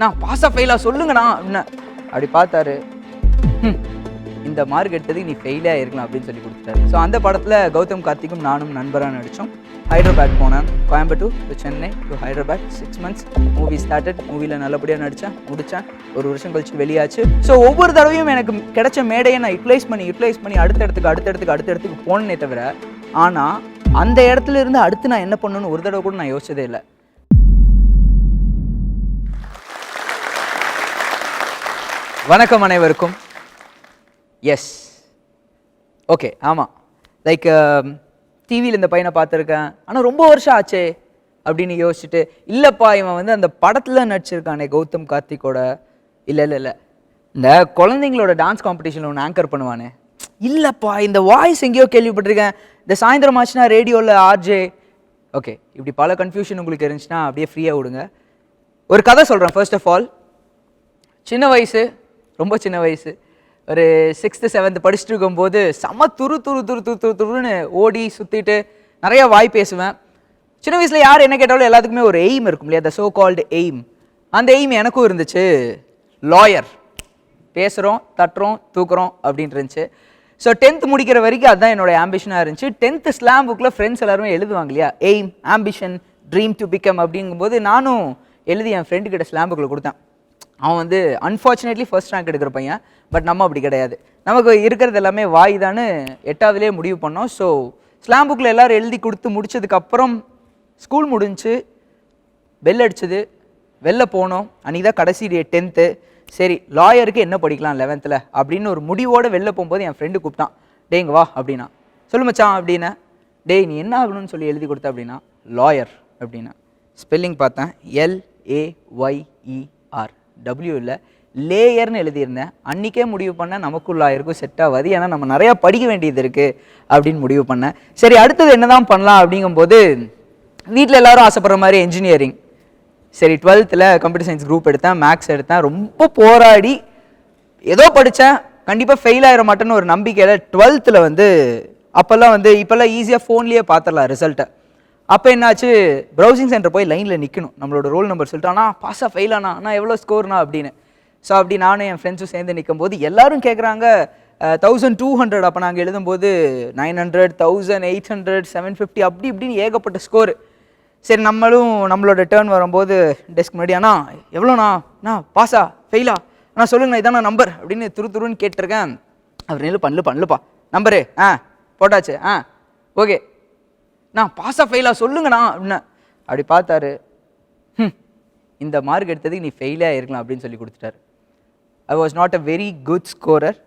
நான் பாஸா ஃபெயிலா சொல்லுங்கண்ணா அப்படின்னா. அப்படி பார்த்தாரு. இந்த மார்க் எடுத்ததுக்கு நீ ஃபெயிலே இருக்கலாம் அப்படின்னு சொல்லி கொடுத்துட்டாரு. ஸோ அந்த படத்தில் கௌதம் கார்த்திக்கும் நானும் நண்பராக நடித்தோம் ஹைதராபாத் போனேன். Coimbatore to Chennai to Hyderabad. Six months movie started மூவியில் நல்லபடியாக நடித்தேன் முடித்தேன் ஒரு வருஷம் கழிச்சு வெளியாச்சு. ஸோ ஒவ்வொரு தடவையும் எனக்கு கிடைச்ச மேடையை நான் யூட்டிலைஸ் பண்ணி யூட்டிலைஸ் பண்ணி அடுத்த இடத்துக்கு அடுத்த இடத்துக்கு அடுத்த இடத்துக்கு போனேனே தவிர ஆனால் அந்த இடத்துல இருந்து அடுத்து நான் என்ன பண்ணணும்னு ஒரு தடவை கூட நான் யோசிச்சதே இல்லை. வணக்கம் அனைவருக்கும். எஸ் ஓகே ஆமாம் லைக் டிவியில் இந்த பையனை பார்த்துருக்கேன். ஆனால் ரொம்ப வருஷம் ஆச்சே அப்படின்னு யோசிச்சுட்டு இல்லைப்பா இவன் வந்து அந்த படத்தில் நடிச்சிருக்கானே கௌதம் கார்த்திக்கோட. இல்லை இல்லை இல்லை. இந்த குழந்தைங்களோட டான்ஸ் காம்படிஷனில் ஒன்று ஆங்கர் பண்ணுவானே. இல்லைப்பா இந்த வாய்ஸ் எங்கேயோ கேள்விப்பட்டிருக்கேன். இந்த சாயந்தரம் ஆச்சுன்னா ரேடியோவில் ஆர்ஜே. ஓகே இப்படி பல கன்ஃபியூஷன் உங்களுக்கு இருந்துச்சுன்னா அப்படியே ஃப்ரீயாக விடுங்க. ஒரு கதை சொல்கிறேன் ஃபர்ஸ்ட் ஆஃப் ஆல் சின்ன வயசு ரொம்ப சின்ன வயசு. ஒரு சிக்ஸ்த்து செவன்த்து படிச்சுட்டு இருக்கும்போது செம துரு துரு துரு துரு துரு துருன்னு ஓடி சுற்றிட்டு நிறையா வாய் பேசுவேன். சின்ன வயசில் யார் என்ன கேட்டாலும் எல்லாத்துக்குமே ஒரு எய்ம் இருக்கும் இல்லையா? த சோ கால்டு எய்ம் அந்த எய்ம் எனக்கும் இருந்துச்சு. லாயர் பேசுகிறோம் தட்டுறோம் தூக்குறோம் அப்படின்னு இருந்துச்சு. ஸோ டென்த் முடிக்கிற வரைக்கும் அதுதான் என்னோட ஆம்பிஷனாக இருந்துச்சு. டென்த்து ஸ்லாம் புக்கில் ஃப்ரெண்ட்ஸ் எல்லாருமே எழுதுவாங்க இல்லையா? Aim ambition dream to become அப்படிங்கும்போது நானும் எழுதி என் ஃப்ரெண்டு கிட்ட ஸ்லாம் புக்கில் கொடுத்தேன். அவன் வந்து அன்ஃபார்ச்சுனேட்லி ஃபர்ஸ்ட் ரேங்க் எடுக்கிற பையன். பட் நம்ம அப்படி கிடையாது. நமக்கு இருக்கிறது எல்லாமே வாய் தான் எட்டாவதுலேயே முடிவு பண்ணோம். ஸோ ஸ்லாம் புக்கில் எல்லோரும் எழுதி கொடுத்து முடிச்சதுக்கப்புறம் ஸ்கூல் முடிஞ்சு பெல் அடிச்சது. வெளில போனோம். அன்றைக்கி தான் கடைசி டே டென்த்து சரி லாயருக்கு என்ன படிக்கலாம் லெவன்த்தில் அப்படின்னு ஒரு முடிவோடு வெளில போகும்போது என் ஃப்ரெண்டு கூப்பிட்டான். டேங்க வா அப்படின்னா. சொல்லு மச்சான் அப்படின்னா டேய் நீ என்ன ஆகணும்னு சொல்லி எழுதி கொடுத்த? அப்படின்னா லாயர் அப்படின்னா. ஸ்பெல்லிங் பார்த்தேன். எல்ஏஒய்இ டபிள்யூ இல்லை லேயர்னு எழுதியிருந்தேன். அன்றைக்கே முடிவு பண்ணேன் நமக்கும் செட் ஆகாது. ஏன்னா நம்ம நிறையா படிக்க வேண்டியது இருக்குது அப்படின்னு முடிவு பண்ணேன். சரி அடுத்தது என்ன தான் பண்ணலாம் அப்படிங்கும்போது வீட்டில் எல்லோரும் ஆசைப்படுற மாதிரி இன்ஜினியரிங் சரி டுவெல்த்தில் கம்ப்யூட்டர் சயின்ஸ் குரூப் எடுத்தேன் மேக்ஸ் எடுத்தேன். ரொம்ப போராடி ஏதோ படித்தேன் கண்டிப்பாக ஃபெயில் ஆகிட மாட்டேன்னு ஒரு நம்பிக்கையில் டுவெல்த்தில் வந்து அப்போல்லாம் வந்து இப்போல்லாம் ஈஸியாக ஃபோன்லேயே பார்த்துடலாம் ரிசல்ட்டை அப்போ என்னாச்சு? ப்ரௌசிங் சென்டர் போய் லைனில் நிற்கணும் நம்மளோட ரோல் நம்பர் சொல்லிட்டு ஆனால் பாஸாக ஃபெயில் ஆனா நான் எவ்வளோ ஸ்கோர்னா அப்படின்னு. ஸோ அப்படி நானும் என் ஃப்ரெண்ட்ஸும் சேர்ந்து நிற்கும் போது எல்லாரும் கேட்குறாங்க தௌசண்ட் டூ ஹண்ட்ரட் அப்போ நாங்கள் எழுதும்போது nine hundred thousand eight hundred seven fifty அப்படி இப்படின்னு ஏகப்பட்ட ஸ்கோர் சரி நம்மளும் நம்மளோட டேர்ன் வரும்போது டெஸ்க் முன்னாடி அண்ணா எவ்வளோண்ணா? அண்ணா பாஸா ஃபெயிலா அண்ணா சொல்லுங்கண்ணா இதாண்ணா நம்பர் அப்படின்னு துரு துருன்னு கேட்டிருக்கேன். அவர் நெல் பண்ணல பண்ணலப்பா நம்பரு ஆ போட்டாச்சு ஆ ஓகே. நான் பாஸா ஃபெயிலா சொல்லுங்கண்ணா அப்படின்னா. அப்படி பார்த்தாரு. இந்த மார்க் எடுத்ததுக்கு நீ ஃபெயிலே இருக்கலாம் அப்படின்னு சொல்லி கொடுத்துட்டாரு. I was not a very good scorer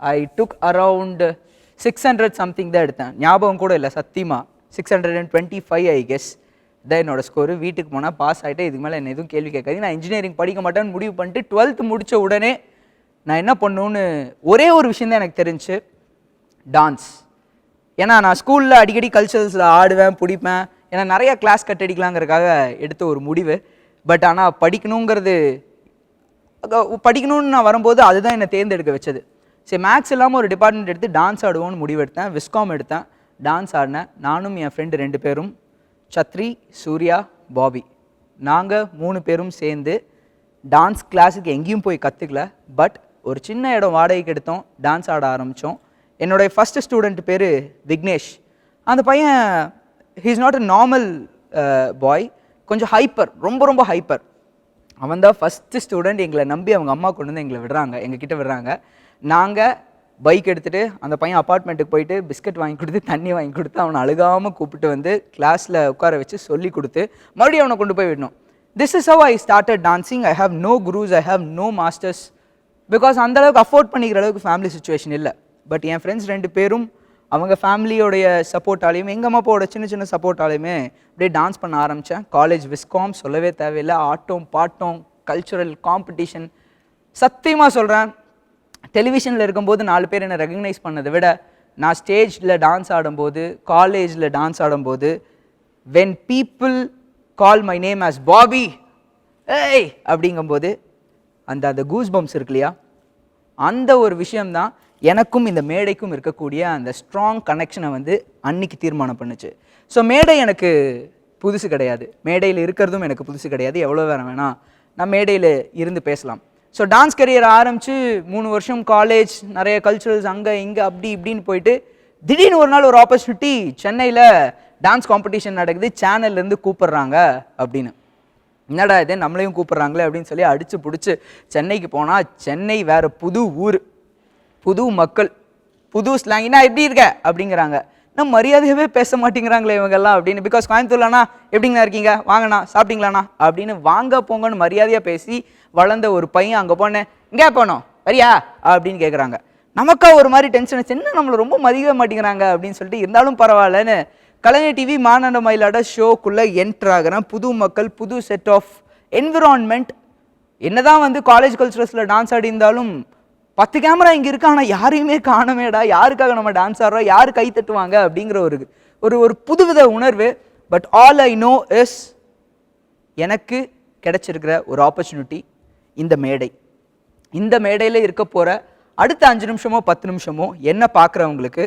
I took around six hundred something தான் எடுத்தேன். ஞாபகம் கூட இல்லை சத்தியமாக six hundred and twenty five I guess தான் என்னோட ஸ்கோரு வீட்டுக்கு போனால் பாஸ் ஆகிட்டேன் இதுக்கு மேலே என்ன எதுவும் கேள்வி கேட்காது நான் இன்ஜினியரிங் படிக்க மாட்டேன்னு முடிவு பண்ணிட்டு டுவெல்த் முடித்த உடனே நான் என்ன பண்ணணுன்னு ஒரே ஒரு விஷயம் தான் எனக்கு தெரிஞ்சு. டான்ஸ் ஏன்னா நான் ஸ்கூலில் அடிக்கடி கல்ச்சரல்ஸில் ஆடுவேன் பிடிப்பேன். ஏன்னா நிறைய கிளாஸ் கட் அடிக்கலாங்கிறதுக்காக எடுத்த ஒரு முடிவு. பட் ஆனால் படிக்கணுங்கிறது படிக்கணும்னு நான் வரும்போது அதுதான் என்னை தேர்ந்தெடுக்க வச்சது. சரி மேக்ஸ் இல்லாமல் ஒரு டிபார்ட்மெண்ட் எடுத்து டான்ஸ் ஆடுவோம்னு முடிவெடுத்தேன் விஸ்காம் எடுத்தேன். டான்ஸ் ஆடினேன். நானும் என் ஃப்ரெண்டு ரெண்டு பேரும் சத்ரி சூர்யா பாபி. நாங்கள் மூணு பேரும் சேர்ந்து டான்ஸ் கிளாஸுக்கு எங்கேயும் போய் கற்றுக்கல பட் ஒரு சின்ன இடம் வாடகைக்கு எடுத்தோம். டான்ஸ் ஆட ஆரம்பித்தோம் என்னுடைய ஃபஸ்ட்டு ஸ்டூடெண்ட் பேர் விக்னேஷ். அந்த பையன் he's not a normal boy கொஞ்சம் ஹைப்பர் ரொம்ப ரொம்ப ஹைப்பர் அவன் தான் ஃபஸ்ட்டு ஸ்டூடெண்ட் எங்களை நம்பி அவங்க அம்மா கொண்டு வந்து எங்களை விடுறாங்க எங்ககிட்ட விடுறாங்க. நாங்கள் பைக் எடுத்துகிட்டு அந்த பையன் அப்பார்ட்மெண்ட்டுக்கு போயிட்டு பிஸ்கட் வாங்கி கொடுத்து தண்ணி வாங்கி கொடுத்து அவனை அழுகாமல் கூப்பிட்டு வந்து கிளாஸில் உட்கார வச்சு சொல்லி கொடுத்து மறுபடியும் அவனை கொண்டு போய் விடணும். This is how I started dancing I have no gurus I have no masters because அந்தளவுக்கு அஃபோர்ட் பண்ணிக்கிற அளவுக்கு ஃபேமிலி சுச்சுவேஷன் இல்லை. பட் என் ஃப்ரெண்ட்ஸ் ரெண்டு பேரும் அவங்க ஃபேமிலியோடைய சப்போர்ட்டாலையும் எங்கள் அம்மா அப்பாவோட சின்ன சின்ன சப்போர்ட்டாலையுமே அப்படியே டான்ஸ் பண்ண ஆரம்பித்தேன் காலேஜ் விஸ்காம் சொல்லவே தேவையில்லை. ஆட்டம் பாட்டம் கல்ச்சுரல் காம்படிஷன் சத்தியமாக சொல்கிறேன் டெலிவிஷனில் இருக்கும்போது நாலு பேர் என்னை ரெகக்னைஸ் பண்ணதை விட நான் ஸ்டேஜில் டான்ஸ் ஆடும்போது காலேஜில் டான்ஸ் ஆடும்போது when people call my name as Bobby ஏய் அப்படிங்கும்போது அந்த அந்த கூஸ் பம்ப்ஸ் இருக்கு இல்லையா? அந்த ஒரு விஷயம்தான் எனக்கும் இந்த மேடைக்கும் இருக்கக்கூடிய அந்த ஸ்ட்ராங் கனெக்ஷனை வந்து அன்னைக்கு தீர்மானம் பண்ணுச்சு. ஸோ மேடை எனக்கு புதுசு கிடையாது. மேடையில் இருக்கிறதும் எனக்கு புதுசு கிடையாது. எவ்வளோ வேற வேணால் நான் மேடையில் இருந்து பேசலாம். ஸோ டான்ஸ் கரியர் ஆரம்பித்து மூணு வருஷம் காலேஜ் நிறைய கல்ச்சுரல்ஸ் அங்கே இங்கே அப்படி இப்படின்னு போயிட்டு திடீர்னு ஒரு நாள் ஒரு ஆப்பர்ச்சுனிட்டி சென்னையில் டான்ஸ் காம்படிஷன் நடக்குது. சேனல்லேருந்து கூப்பிட்றாங்க அப்படின்னு. என்னடா இதே? நம்மளையும் கூப்பிட்றாங்களே அப்படின்னு சொல்லி அடித்து பிடிச்சி சென்னைக்கு போனால் சென்னை வேறு புது ஊர். புது மக்கள் புது ஸ்லாங்கினா எப்படி இருக்க? அப்படிங்கிறாங்க. நம்ம மரியாதையாகவே பேச மாட்டேங்கிறாங்களே இவங்கெல்லாம் அப்படின்னு. பிகாஸ் கோயம்புத்தூர்லண்ணா எப்படிங்கண்ணா இருக்கீங்க? வாங்கண்ணா சாப்பிட்டீங்களாண்ணா? அப்படின்னு வாங்க போங்கன்னு மரியாதையாக பேசி வளர்ந்த ஒரு பையன் அங்கே போனேன். இங்கே போனோம்? வரியா? அப்படின்னு கேட்குறாங்க நமக்கா ஒரு மாதிரி டென்ஷன் வச்சு என்ன நம்மளை ரொம்ப மதிக்கவே மாட்டேங்கிறாங்க? அப்படின்னு சொல்லிட்டு இருந்தாலும் பரவாயில்லன்னு. கலைஞர் டிவி மாநாட மயிலாட ஷோக்குள்ளே என்ட்ரு ஆகிறேன் புது மக்கள் புது செட் ஆஃப் என்விரான்மெண்ட் என்னதான் வந்து காலேஜ் கல்ச்சுரல்ஸில் டான்ஸ் ஆடி இருந்தாலும் பத்து கேமரா இங்கே இருக்கு ஆனால் யாரையுமே காணமேடா யாருக்காக நம்ம டான்ஸ் ஆடுறோம் யார் கை தட்டுவாங்க அப்படிங்கிற ஒரு ஒரு ஒரு புதுவித உணர்வு. But all I know is எனக்கு கிடைச்சிருக்கிற ஒரு ஆப்பர்ச்சுனிட்டி இந்த மேடை. இந்த மேடையில் இருக்க போகிற அடுத்த அஞ்சு நிமிஷமோ பத்து நிமிஷமோ என்ன பார்க்குறவங்களுக்கு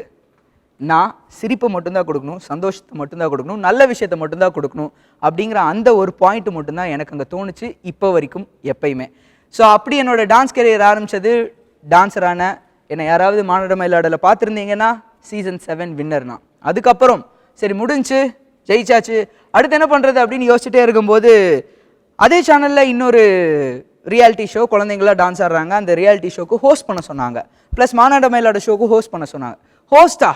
நான் சிரிப்பை மட்டும்தான் கொடுக்கணும் சந்தோஷத்தை மட்டும்தான் கொடுக்கணும் நல்ல விஷயத்தை மட்டும்தான் கொடுக்கணும் அப்படிங்கிற அந்த ஒரு பாயிண்ட் மட்டும்தான் எனக்கு அங்கே தோணுச்சு இப்போ வரைக்கும் எப்பயுமே. ஸோ அப்படி என்னோட டான்ஸ் கெரியர் ஆரம்பிச்சது டான்ஸரான என்னை யாராவது மாநில மயிலாடலில் பார்த்துருந்தீங்கன்னா சீசன் செவன் வின்னர்னா அதுக்கப்புறம் சரி முடிஞ்சு ஜெயிச்சாச்சு. அடுத்து என்ன பண்ணுறது அப்படின்னு யோசிச்சுட்டே இருக்கும்போது அதே சேனலில் இன்னொரு ரியாலிட்டி ஷோ குழந்தைங்களாம் டான்ஸ் ஆடுறாங்க. அந்த ரியாலிட்டி ஷோக்கு ஹோஸ்ட் பண்ண சொன்னாங்க. ப்ளஸ் மாநாட மயிலாட ஷோக்கு ஹோஸ்ட் பண்ண சொன்னாங்க. ஹோஸ்டா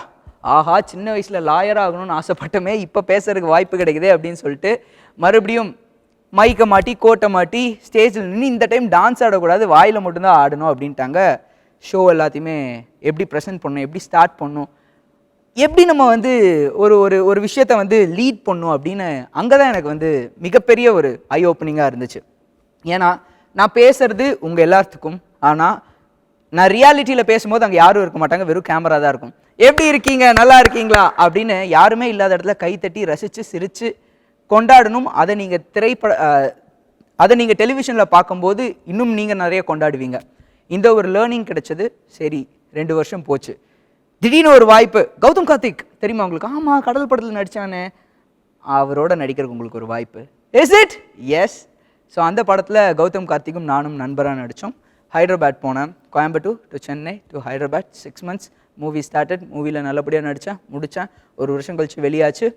ஆஹா சின்ன வயசில் லாயர் ஆகணும்னு ஆசைப்பட்டமே இப்போ பேசுறதுக்கு வாய்ப்பு கிடைக்குதே அப்படின்னு சொல்லிட்டு மறுபடியும் மைக்கை மாட்டி கோட்டை மாட்டி ஸ்டேஜில் நின்று இந்த டைம் டான்ஸ் ஆடக்கூடாது வாயில் மட்டும்தான் ஆடணும் அப்படின்ட்டாங்க. ஷோ எல்லாத்தையுமே எப்படி ப்ரெசென்ட் பண்ணணும் எப்படி ஸ்டார்ட் பண்ணும் எப்படி நம்ம வந்து ஒரு ஒரு ஒரு விஷயத்த வந்து லீட் பண்ணும் அப்படின்னு அங்கே தான் எனக்கு வந்து மிகப்பெரிய ஒரு ஐ ஓப்பனிங்காக இருந்துச்சு. ஏன்னா நான் பேசுறது உங்கள் எல்லாத்துக்கும். ஆனால் நான் ரியாலிட்டியில் பேசும்போது அங்கே யாரும் இருக்க மாட்டாங்க வெறும் கேமரா தான் இருக்கும். எப்படி இருக்கீங்க? நல்லா இருக்கீங்களா? அப்படின்னு யாருமே இல்லாத இடத்துல கை தட்டி ரசித்து சிரித்து கொண்டாடணும். அதை நீங்கள் திரைப்பட அதை நீங்கள் டெலிவிஷனில் பார்க்கும்போது இன்னும் நீங்கள் நிறைய கொண்டாடுவீங்க. இந்த ஒரு லேர்னிங் கிடைச்சது. சரி ரெண்டு வருஷம் போச்சு. திடீர்னு ஒரு வாய்ப்பு. கௌதம் கார்த்திக் தெரியுமா உங்களுக்கு? ஆமாம் கடல் படத்தில் நடித்தானே அவரோட நடிக்கிறதுக்கு உங்களுக்கு ஒரு வாய்ப்பு. இஸ் இட் எஸ் ஸோ அந்த படத்தில் கௌதம் கார்த்திக்கும் நானும் நண்பராக நடித்தோம் ஹைதராபாத் போனேன். Coimbatore to Chennai to Hyderabad. Six months movie started மூவியில் நல்லபடியாக நடித்தேன் முடித்தேன் ஒரு வருஷம் கழிச்சு வெளியாச்சு.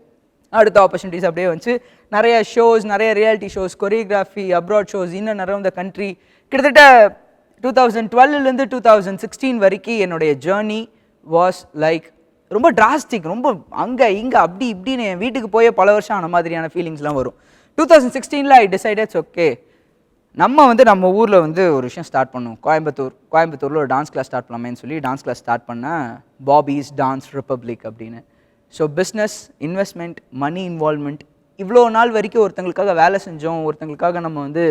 அடுத்த ஆப்பர்ச்சுனிட்டிஸ் அப்படியே வந்துச்சு. நிறைய ஷோஸ் நிறைய reality shows choreography abroad shows இன்னும் நிறைய இந்த கண்ட்ரி கிட்டத்தட்ட டூ தௌசண்ட் டுவெல்லேருந்து டூ தௌசண்ட் சிக்ஸ்டீன் வரைக்கும் என்னுடைய ஜேர்னி வாஸ் லைக் ரொம்ப டிராஸ்டிக் ரொம்ப அங்கே இங்கே அப்படி இப்படின்னு என் வீட்டுக்கு போய் பல வருஷம் ஆன மாதிரியான ஃபீலிங்ஸ்லாம் வரும். டூ தௌசண்ட் சிக்ஸ்டீனில் ஐ டிசைடட்ஸ் ஓகே நம்ம வந்து நம்ம ஊரில் வந்து ஒரு விஷயம் ஸ்டார்ட் பண்ணோம் கோயம்புத்தூர் கோயம்புத்தூரில் ஒரு டான்ஸ் கிளாஸ் ஸ்டார்ட் பண்ணலாமேன்னு சொல்லி டான்ஸ் கிளாஸ் ஸ்டார்ட் பண்ணேன் பாபிஸ் டான்ஸ் ரிப்பப்ளிக் அப்படின்னு. So business investment money involvement இவ்வளோ நாள் வரைக்கும் ஒருத்தங்களுக்காக வேலை செஞ்சோம் ஒருத்தங்களுக்காக நம்ம வந்து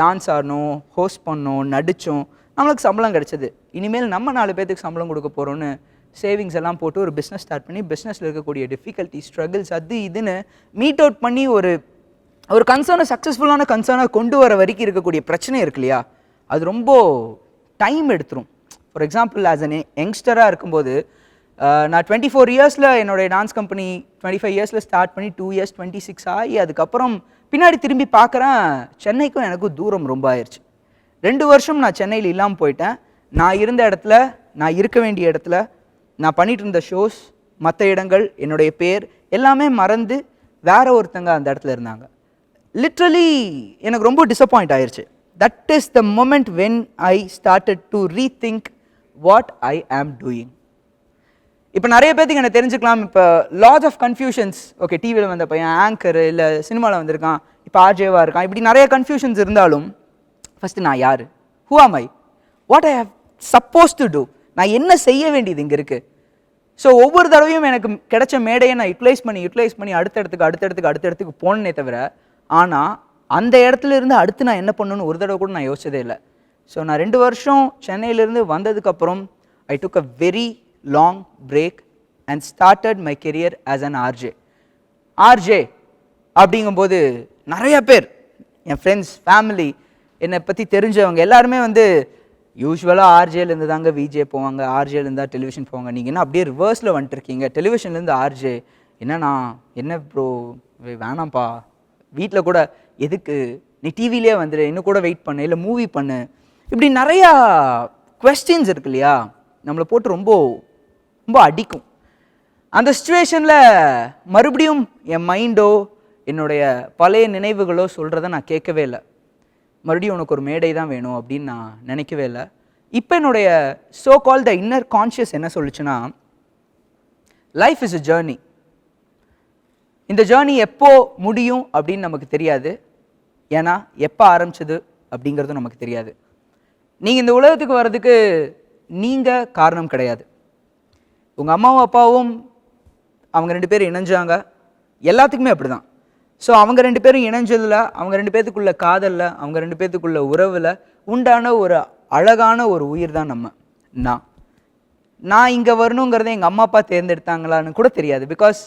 டான்ஸ் ஆடணும் ஹோஸ்ட் பண்ணோம் நடித்தோம் நம்மளுக்கு சம்பளம் கிடச்சிது. இனிமேல் நம்ம நாலு பேர்த்துக்கு சம்பளம் கொடுக்க போகிறோன்னு சேவிங்ஸ் எல்லாம் போட்டு ஒரு பிஸ்னஸ் ஸ்டார்ட் பண்ணி பிஸ்னஸில் இருக்கக்கூடிய டிஃபிகல்ட்டி ஸ்ட்ரகிள்ஸ் அது இதுன்னு மீட் அவுட் பண்ணி ஒரு ஒரு கன்சர்னை சக்ஸஸ்ஃபுல்லான கன்சர்னை கொண்டு வர வரைக்கும் இருக்கக்கூடிய பிரச்சனை இருக்கு இல்லையா? அது ரொம்ப டைம் எடுத்துரும். ஃபார் எக்ஸாம்பிள் ஆஸ் அன் யங்ஸ்டராக இருக்கும்போது நான் டுவெண்ட்டி ஃபோர் இயர்ஸில் என்னுடைய டான்ஸ் கம்பெனி டுவெண்ட்டி ஃபைவ் இயர்ஸில் ஸ்டார்ட் பண்ணி டூ இயர்ஸ் டுவெண்ட்டி சிக்ஸ் ஆகி அதுக்கப்புறம் பின்னாடி திரும்பி பார்க்குறேன் சென்னைக்கும் எனக்கும் தூரம் ரொம்ப ஆயிடுச்சு ரெண்டு வருஷம் நான் சென்னையில் இல்லாமல் போயிட்டேன். நான் இருந்த இடத்துல நான் இருக்க வேண்டிய இடத்துல நான் பண்ணிட்டு இருந்த ஷோஸ் மற்ற இடங்கள் என்னுடைய பேர் எல்லாமே மறந்து வேற ஒருத்தங்க அந்த இடத்துல இருந்தாங்க. லிட்ரலி எனக்கு ரொம்ப டிசப்பாயிண்ட் ஆயிடுச்சு that is the moment when I started to rethink what I am doing இப்போ நிறைய பேர்த்துக்கு என்ன தெரிஞ்சுக்கலாம் இப்போ லாஸ் ஆஃப் கன்ஃபியூஷன்ஸ் ஓகே டிவியில் வந்த பையன் ஆங்கர் இல்லை சினிமாவில் வந்திருக்கான் இப்போ ஆர்ஜேவாக இருக்கான் இப்படி நிறைய கன்ஃபியூஷன்ஸ் இருந்தாலும் ஃபஸ்ட்டு நான் யார்? Who am I what I have suppose to do நான் என்ன செய்ய வேண்டியது இங்கே இருக்குது ஸோ ஒவ்வொரு தடவையும் எனக்கு கிடைச்ச மேடையை நான் யூட்டிலைஸ் பண்ணி யூட்டிலைஸ் பண்ணி அடுத்த இடத்துக்கு அடுத்த இடத்துக்கு அடுத்த இடத்துக்கு போனேனே தவிர ஆனால் அந்த இடத்துல இருந்து அடுத்து நான் என்ன பண்ணணும்னு ஒரு தடவை கூட நான் யோசிச்சதே இல்லை. ஸோ நான் ரெண்டு வருஷம் சென்னையிலேருந்து வந்ததுக்கப்புறம் I took a very long break and started my career as an RJ RJ அப்படிங்கும்போது நிறைய பேர் என் ஃப்ரெண்ட்ஸ் ஃபேமிலி என்னை பற்றி தெரிஞ்சவங்க எல்லாருமே வந்து யூஸ்வலாக ஆர்ஜேலேருந்து தாங்க விஜே போவாங்க ஆர்ஜேலேருந்து தான் டெலிவிஷன் போவாங்க. நீங்கள் என்ன அப்படியே ரிவர்ஸில் வந்துட்டு இருக்கீங்க. டெலிவிஷன்லேருந்து என்னண்ணா என்ன ப்ரோ வேணாம்ப்பா. வீட்டில் கூட எதுக்கு? நீ டிவிலே வந்துடு இன்னும் கூட வெயிட் பண்ணு இல்லை மூவி பண்ணு. இப்படி நிறையா கொஸ்டின்ஸ் இருக்கு இல்லையா? நம்மளை போட்டு ரொம்ப ரொம்ப அடிக்கும். அந்த சுச்சுவேஷனில் மறுபடியும் என் மைண்டோ என்னுடைய பழைய நினைவுகளோ சொல்கிறத நான் கேட்கவே இல்லை. மறுபடியும் உனக்கு ஒரு மேடை தான் வேணும் அப்படின்னு நான் நினைக்கவே இல்லை. இப்போ என்னுடைய so call the inner conscious என்ன சொல்லுச்சுன்னா லைஃப் இஸ் அ ஜேர்னி இந்த ஜேர்னி எப்போ முடியும் அப்படின்னு நமக்கு தெரியாது. ஏன்னா எப்போ ஆரம்பிச்சது அப்படிங்கிறதும் நமக்கு தெரியாது. நீங்கள் இந்த உலகத்துக்கு வர்றதுக்கு நீங்கள் காரணம் கிடையாது. உங்கள் அம்மாவும் அப்பாவும் அவங்க ரெண்டு பேரும் இணைஞ்சாங்க. எல்லாத்துக்குமே அப்படிதான். ஸோ அவங்க ரெண்டு பேரும் இணைஞ்சதில் அவங்க ரெண்டு பேர்த்துக்குள்ள காதலில் அவங்க ரெண்டு பேர்த்துக்குள்ள உறவில் உண்டான ஒரு அழகான ஒரு உயிர் தான் நம்ம. நான். நான் இங்கே வரணுங்கிறத எங்கள் அம்மா அப்பா தேர்ந்தெடுத்தாங்களான்னு கூட தெரியாது. பிகாஸ்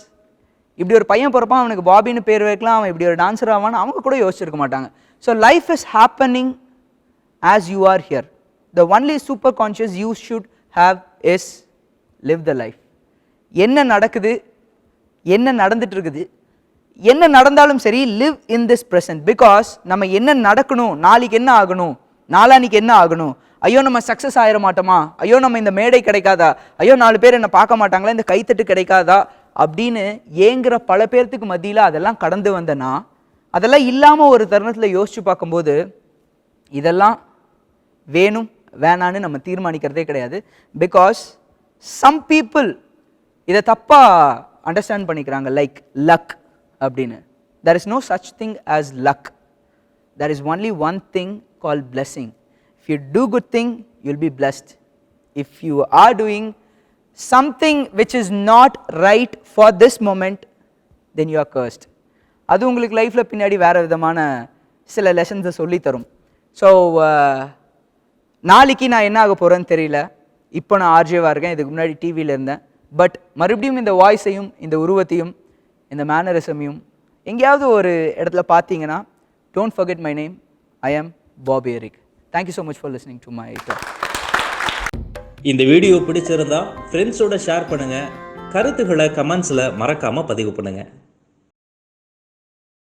இப்படி ஒரு பையன் பிறப்பான் அவனுக்கு பாபின்னு பேர் வைக்கலாம் அவன் இப்படி ஒரு டான்ஸர் ஆவான்னு அவங்க கூட யோசிச்சிருக்க மாட்டாங்க. So life is happening as you are here the only super conscious you should have is live the life என்ன நடக்குது? என்ன நடந்துட்டு இருக்குது என்ன நடந்தாலும் சரி live in this present because நம்ம என்ன நடக்கணும்? நாளைக்கு என்ன ஆகணும்? நாளானிக்கு என்ன ஆகணும்? ஐயோ நம்ம சக்ஸஸ் ஆயிட மாட்டோமா? ஐயோ நம்ம இந்த மேடை கிடைக்காதா? ஐயோ நாலு பேர் என்ன பார்க்க மாட்டாங்களா? இந்த கைத்தட்டு கிடைக்காதா? அப்படின்னு ஏங்குற பல பேர்த்துக்கு மத்தியில் அதெல்லாம் கடந்து வந்தனா அதெல்லாம் இல்லாமல் ஒரு தருணத்தில் யோசிச்சு பார்க்கும்போது இதெல்லாம் வேணும் வேணான்னு நம்ம தீர்மானிக்கிறதே கிடையாது. பிகாஸ் சம் பீப்புள் இதை தப்பாக அண்டர்ஸ்டாண்ட் பண்ணிக்கிறாங்க லைக் லக் அப்படின்னு there is no such thing as luck there is only one thing call blessing if you do good thing you'll be blessed if you are doing something which is not right for this moment then you are cursed அது உங்களுக்கு லைஃப்பில் பின்னாடி வேறு விதமான சில லெசன்ஸை சொல்லித்தரும் so நாளைக்கு நான் என்ன ஆக போகிறேன்னு தெரியல இப்போ நான் ஆர்ஜேவாக இருக்கேன் இதுக்கு முன்னாடி டிவியில் இருந்தேன். பட் மறுபடியும் இந்த வாய்ஸையும் இந்த உருவத்தையும் இந்த மேனரிசமையும் எங்கேயாவது ஒரு இடத்துல பார்த்தீங்கன்னா don't forget my name I am Bobby Eric thank you so much for listening to my talk இந்த வீடியோ பிடிச்சிருந்தா ஃப்ரெண்ட்ஸோட ஷேர் பண்ணுங்கள் கருத்துக்களை கமெண்ட்ஸில் மறக்காமல் பதிவு பண்ணுங்கள்